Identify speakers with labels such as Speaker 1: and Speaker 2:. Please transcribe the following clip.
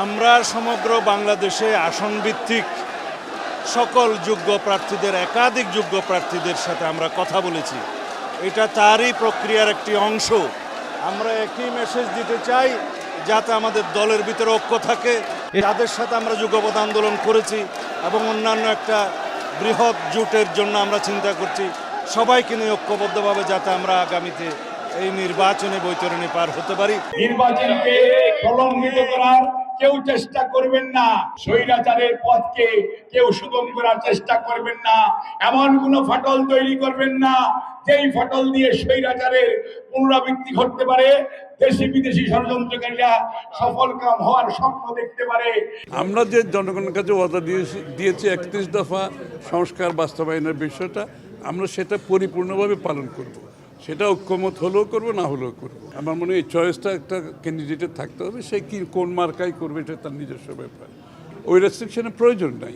Speaker 1: আমরা সমগ্র বাংলাদেশে আসন ভিত্তিক সকল যোগ্য প্রার্থীদের, একাধিক যোগ্য প্রার্থীদের সাথে আমরা কথা বলেছি। এটা তারই প্রক্রিয়ার একটি অংশ। আমরা একই মেসেজ দিতে চাই, যাতে আমাদের দলের ভিতরে ঐক্য থাকে, তাদের সাথে আমরা যুগপথ আন্দোলন করেছি এবং অন্যান্য একটা বৃহৎ জোটের জন্য আমরা চিন্তা করছি। সবাইকে নিয়ে ঐক্যবদ্ধভাবে যাতে আমরা আগামীতে এই নির্বাচনে বৈতরণী পার হতে পারি।
Speaker 2: নির্বাচনকে প্রলম্বিত করার কেউ চেষ্টা করবেন না। স্বৈরাচারের পথকে কেউ সুগম করার চেষ্টা করবেন না। এমন কোনো ফাটল তৈরি করবেন না, যেই ফাটল দিয়ে স্বৈরাচারের পুনরাবৃত্তি ঘটতে পারে, দেশি বিদেশি ষড়যন্ত্রকারীরা সফল কাম হওয়ার স্বপ্ন দেখতে পারে।
Speaker 3: আমরা যে জনগণের কাছে ওয়াদা দিয়েছি একত্রিশ দফা সংস্কার বাস্তবায়নের বিষয়টা, আমরা সেটা পরিপূর্ণভাবে পালন করব। সেটা ঐক্যমত হলেও করব, না হলেও করব। আমার মনে হয় এই চয়েসটা একটা ক্যান্ডিডেটের থাকতে হবে। সে কি, কোন মার্কাই করবে এটা তার নিজস্ব ব্যাপার। ওই রেস্ট্রিকশনের প্রয়োজন নাই।